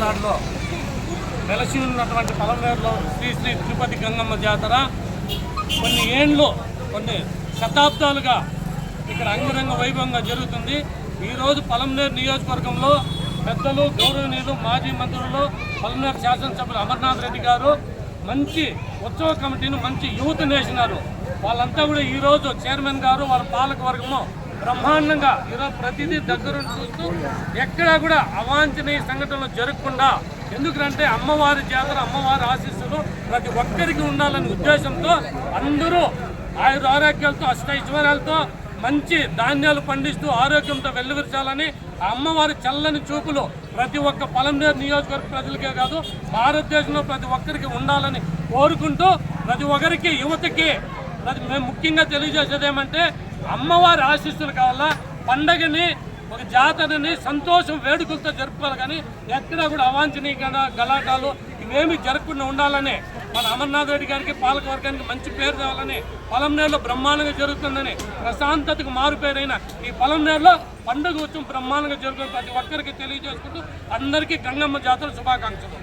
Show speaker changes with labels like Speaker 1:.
Speaker 1: తమిళనాడులో వెలసి ఉన్నటువంటి పొలంనేరులో శ్రీ శ్రీ తిరుపతి గంగమ్మ జాతర. కొన్ని ఏండ్లు కొన్ని శతాబ్దాలుగా ఇక్కడ అంగరంగ వైభవంగా జరుగుతుంది. ఈరోజు పొలంనేరు నియోజకవర్గంలో పెద్దలు గౌరవనీయులు మాజీ మంత్రులు పొలంనేరు శాసనసభ్యులు అమర్నాథ్ రెడ్డి గారు మంచి ఉత్సవ కమిటీని మంచి యువత నేసినారు వాళ్ళంతా కూడా ఈరోజు చైర్మన్ గారు వాళ్ళ పాలక వర్గము బ్రహ్మాండంగా ఈరోజు ప్రతిదీ దగ్గర చూస్తూ ఎక్కడా కూడా అవాంఛనీయ సంఘటనలు జరగకుండా ఎందుకంటే అమ్మవారి జాతర అమ్మవారి ఆశీస్సులు ప్రతి ఒక్కరికి ఉండాలనే ఉద్దేశంతో అందరూ ఆయుర ఆరోగ్యాలతో అష్టైశ్వర్యాలతో మంచి ధాన్యాలు పండిస్తూ ఆరోగ్యంతో వెల్లువిరచాలని అమ్మవారి చల్లని చూపులు ప్రతి ఒక్క పొలంనేరు నియోజకవర్గ ప్రజలకే కాదు భారతదేశంలో ప్రతి ఒక్కరికి ఉండాలని కోరుకుంటూ ప్రతి ఒక్కరికి యువతకి అది మేము ముఖ్యంగా తెలియజేసేది ఏమంటే అమ్మవారి ఆశీస్సులు కావాలా? పండగని ఒక జాతరని సంతోషం వేడుకలతో జరుపుకోవాలి కానీ ఎక్కడా కూడా అవాంఛనీయ గలాటాలు ఇవేమి జరగకుండా ఉండాలని మన అమర్నాథ్ రెడ్డి గారికి పాలక వర్గానికి మంచి పేరు తేవాలని పొలంనేరులో బ్రహ్మాండంగా జరుగుతుందని ప్రశాంతతకు మారు పేరైన ఈ పొలంనేరులో పండుగ ఉత్సవం బ్రహ్మాండంగా జరుగుతుంది ప్రతి ఒక్కరికి తెలియజేసుకుంటూ అందరికీ గంగమ్మ జాతర శుభాకాంక్షలు.